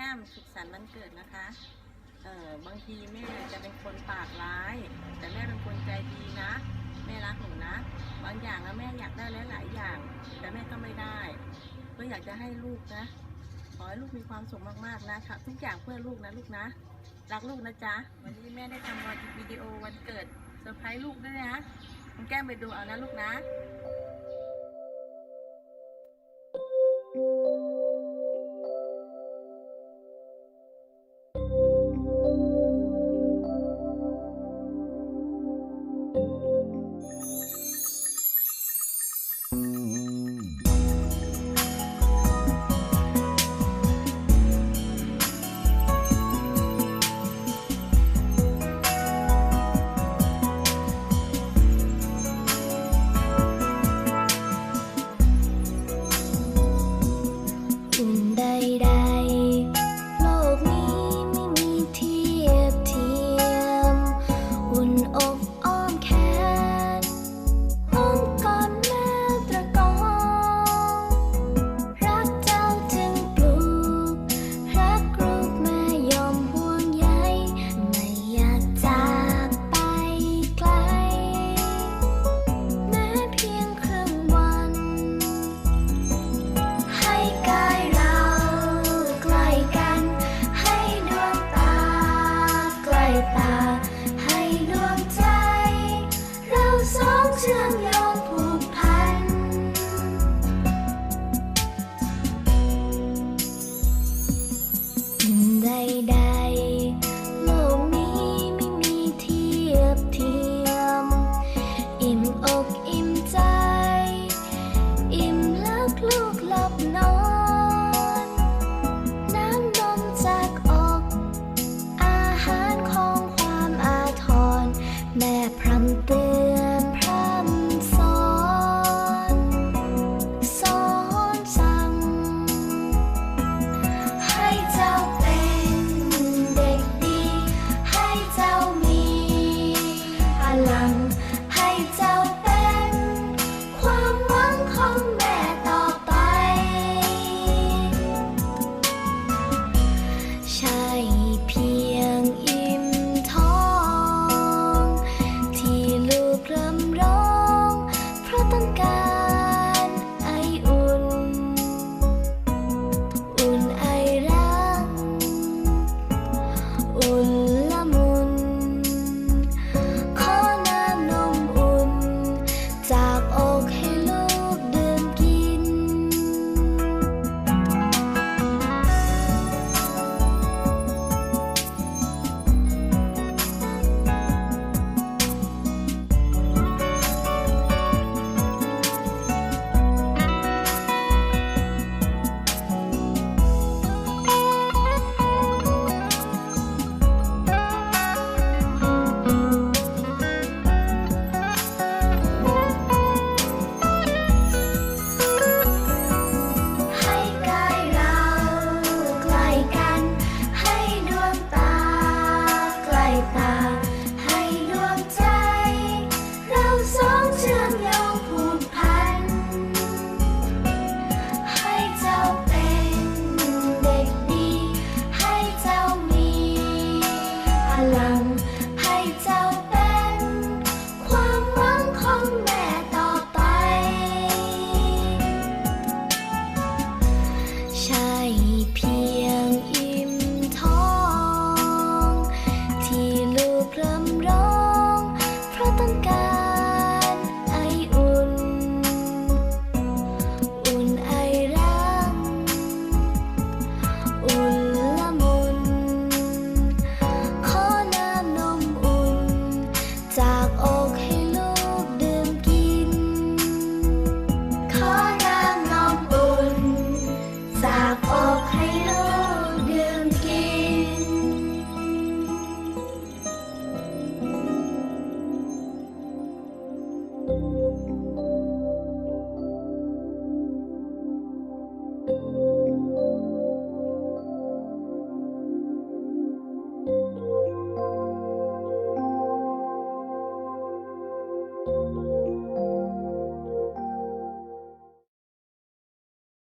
ก้มสุขสันต์วันเกิดนะคะ เออบางทีแม่จะเป็นคนปากร้าย แต่แม่เป็นคนใจดีนะ แม่รักหนูนะ บางอย่างนะแม่อยากได้หลายๆอย่าง แต่แม่ก็ไม่ได้ ก็อยากจะให้ลูกนะ ขอให้ลูกมีความสุขมากๆนะคะทุกอย่างเพื่อลูกนะลูกนะ รักลูกนะจ๊ะ วันนี้แม่ได้ทำวิดีโอวันเกิดเซอร์ไพรส์ลูกด้วยนะ แก้มไปดูเอานะลูกนะ un จาก